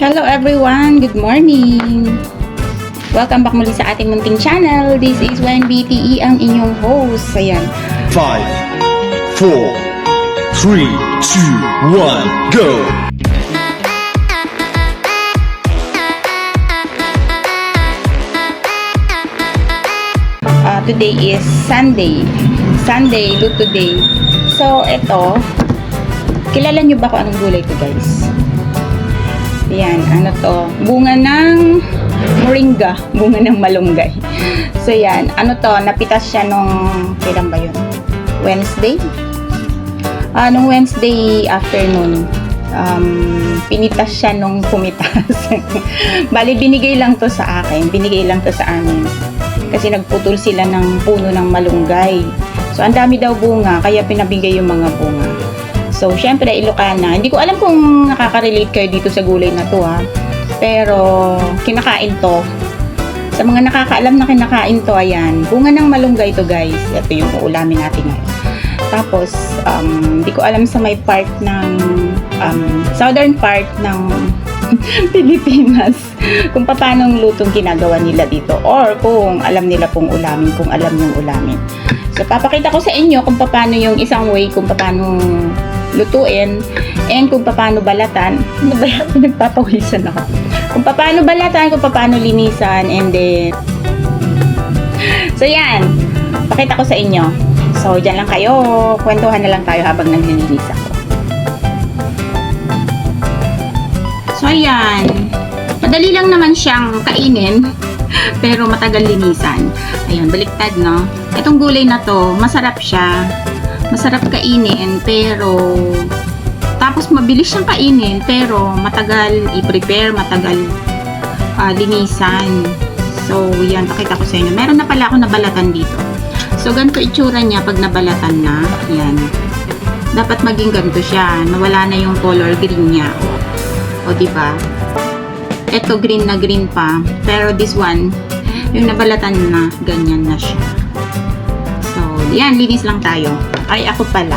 Hello everyone! Good morning! Welcome back muli sa ating munting channel. This is When BTE ang inyong host. Ayan. Five, four, three, two, one, go! Uh, today is Sunday. Sunday, Luto Day. So, ito. Kilala nyo ba kung anong gulay to guys? Yan, ano to? Bunga ng moringa. Bunga ng malunggay. So, yan. Ano to? Napitas siya nung, kailan ba yun? Wednesday? Ah, nung Wednesday afternoon. Um, pinitas siya nung pumitas. Bali, binigay lang to sa akin. Binigay lang to sa amin. Kasi nagputol sila ng puno ng malunggay. So, ang dami daw bunga, kaya pinabigay yung mga bunga. So, syempre, Ilocana. Hindi ko alam kung nakaka-relate kayo dito sa gulay na to, ha. Pero, kinakain to. Sa mga nakakaalam na kinakain to, ayan. Bunga ng malunggay to, guys. Ito yung uulamin natin ngayon. Tapos, um, hindi ko alam sa may part ng, um, southern part ng Pilipinas kung paano ang lutong ginagawa nila dito or kung alam nila pong ulamin, kung alam yung ulamin. So, papakita ko sa inyo kung paano yung isang way kung paano lutuin and kung paano balatan. Ano ba yan? Nagpapawisan ako. Kung paano balatan, kung paano linisan, and then... So, yan. Pakita ko sa inyo. So, dyan lang kayo. Kwentuhan na lang tayo habang naglilinis ako. So, ayan. Madali lang naman siyang kainin, pero matagal linisan. Ayun, baliktad, no? Itong gulay na to, masarap siya. Masarap kainin, pero tapos mabilis siyang kainin, pero matagal i-prepare, matagal ah, linisan. So, yan, pakita ko sa inyo. Meron na pala ako nabalatan dito. So, ganito itsura niya pag nabalatan na. Yan. Dapat maging ganito siya. Nawala na yung color green niya. O, di ba? Ito green na green pa. Pero this one, yung nabalatan na, ganyan na siya. So, yan, linis lang tayo. Ay, ako pala.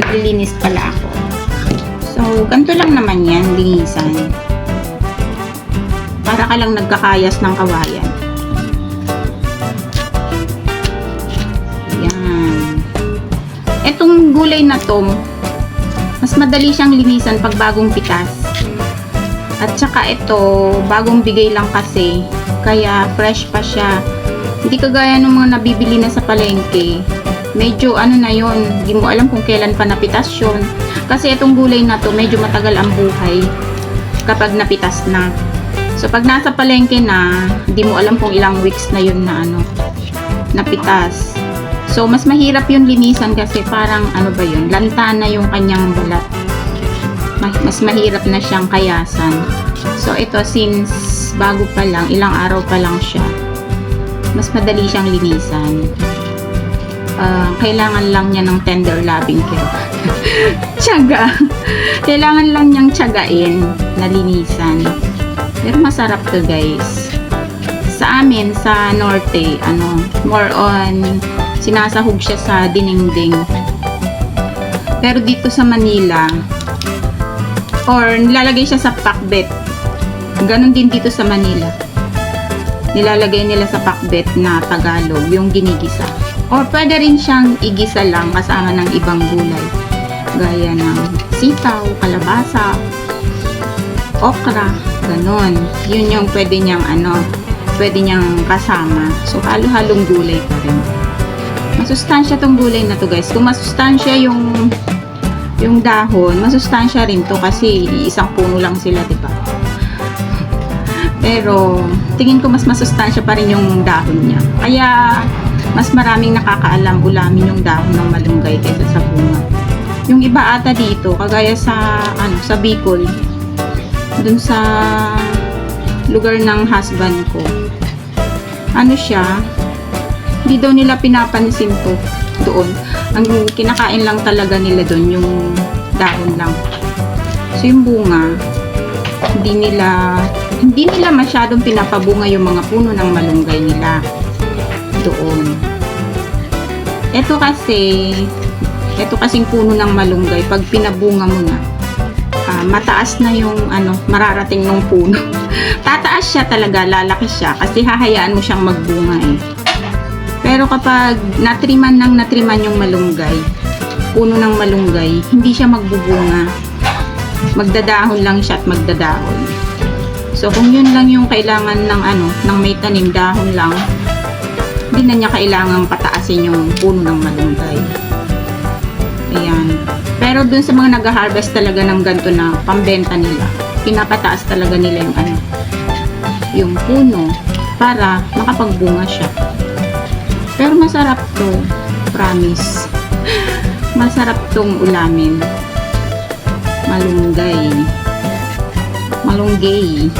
Maglilinis pala ako. So, ganito lang naman yan, linisan. Para ka lang nagkakayas ng kawayan. Yan. Etong gulay na to, mas madali siyang linisan pag bagong pitas. At saka ito, bagong bigay lang kasi. Kaya fresh pa siya. Hindi kagaya ng mga nabibili na sa palengke. Medyo ano na yon, hindi mo alam kung kailan pa napitas yun. Kasi itong gulay na to, medyo matagal ang buhay kapag napitas na. So pag nasa palengke na, hindi mo alam kung ilang weeks na yun na ano, napitas. So mas mahirap yung linisan kasi parang ano ba yun, lanta na yung kanyang balat ma- mas mahirap na siyang kayasan. So, ito, since bago pa lang, ilang araw pa lang siya, mas madali siyang linisan. Ah, kailangan lang niya ng tender loving care. Tiyaga. Kailangan lang niyang tiyagain na linisan. Pero masarap to guys. Sa amin, sa norte, ano, more on, sinasahog siya sa dinengdeng. Pero dito sa Manila, or nilalagay siya sa pakbet. Ganon din dito sa Manila. Nilalagay nila sa pakbet na Tagalog, yung ginigisa. Or pwede rin siyang igisa lang kasama ng ibang gulay. Gaya ng sitaw, kalabasa, okra, ganon. Yun yung pwede niyang ano, pwede niyang kasama. So, halo-halong gulay pa rin. Masustansya tong gulay na to guys. Kung masustansya yung yung dahon, masustansya rin to kasi isang puno lang sila, di ba? Pero, tingin ko mas masustansya pa rin yung dahon niya. Kaya, mas maraming nakakaalam ulamin yung dahon ng malunggay kaysa sa bunga. Yung iba ata dito, kagaya sa, ano, sa Bicol, dun sa lugar ng husband ko, ano siya, hindi daw nila pinapansin to doon. Ang kinakain lang talaga nila doon yung dahon lang. So yung bunga, hindi nila hindi nila masyadong pinapabunga yung mga puno ng malunggay nila Ito kasi ito kasing puno ng malunggay pag pinabunga mo na ah, mataas na yung ano, mararating ng puno. Tataas siya talaga, lalaki siya kasi hahayaan mo siyang magbunga eh. Pero kapag natriman ng natriman yung malunggay, puno ng malunggay, hindi siya magbubunga. Magdadahon lang siya at magdadahon. So kung yun lang yung kailangan ng ano, ng may tanim dahon lang, hindi na niya kailangang pataasin yung puno ng malunggay. Ayan. Pero dun sa mga nag-harvest talaga ng ganito na pambenta nila, pinapataas talaga nila yung ano, yung puno para makapagbunga siya. Pero masarap to, promise. Masarap tong ulamin. Malunggay. Malunggay.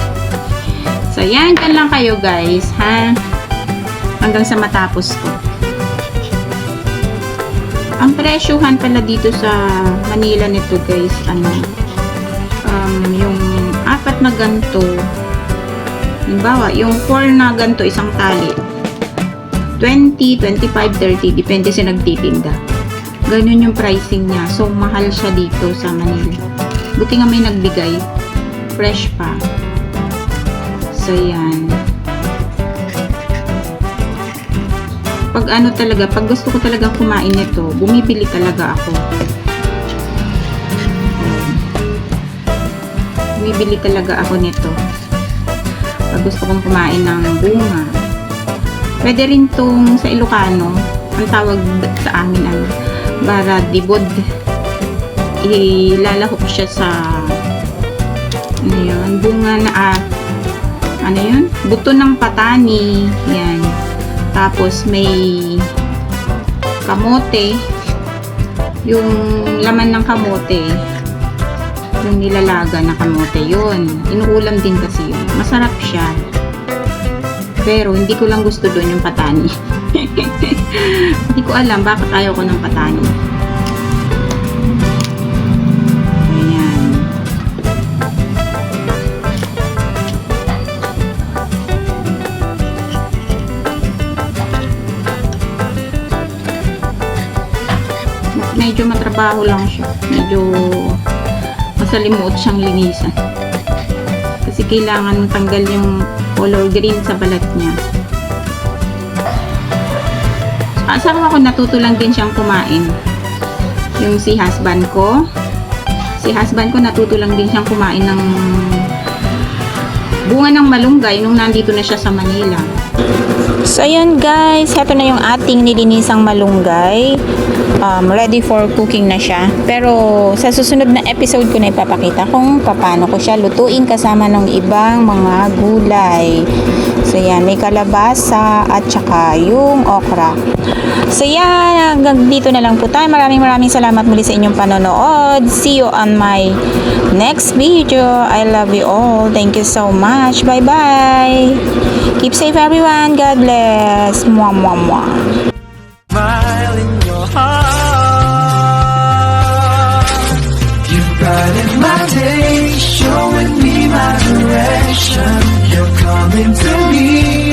So, yan. Yan lang kayo, guys. Ha? Hanggang sa matapos ko. Ang presyuhan pala dito sa Manila nito, guys, ano, um, yung apat na ganto, halimbawa, yung 4 na ganto, isang tali, 20, 25, 30, depende sa nagtitinda. Ganun yung pricing niya. So, mahal siya dito sa Manila. Buti nga may nagbigay. Fresh pa. So, yan. Pag ano talaga, pag gusto ko talaga kumain nito, bumibili talaga ako. Bumibili talaga ako nito. Pag gusto kong kumain ng bunga. Pwede rin tong sa Ilocano, ang tawag sa amin ano, baradibod. Ilalahok siya sa ano yun, bunga na ah, ano yun, buto ng patani, yan. Tapos may kamote, yung laman ng kamote, yung nilalaga na kamote, yun. Inuulam din kasi yun. Masarap siya. Pero hindi ko lang gusto doon yung patani. hindi ko alam bakit ayaw ko ng patani. Medyo matrabaho lang siya. Medyo masalimuot siyang linisan. Kasi kailangan tanggal yung color green sa balat niya. Asawa ko natuto lang din siyang kumain. Yung si husband ko. Si husband ko natuto lang din siyang kumain ng bunga ng malunggay nung nandito na siya sa Manila. So, ayun guys, heto na yung ating nilinisang malunggay. Um, ready for cooking na siya. Pero, sa susunod na episode ko na ipapakita kung paano ko siya lutuin kasama ng ibang mga gulay. So, yan, may kalabasa at saka yung okra. So, yan, hanggang dito na lang po tayo. Maraming maraming salamat muli sa inyong panonood. See you on my next video. I love you all. Thank you so much. Bye-bye. Keep safe everyone. God bless. Mwah, mwah, mwah. smile in your heart. something to me.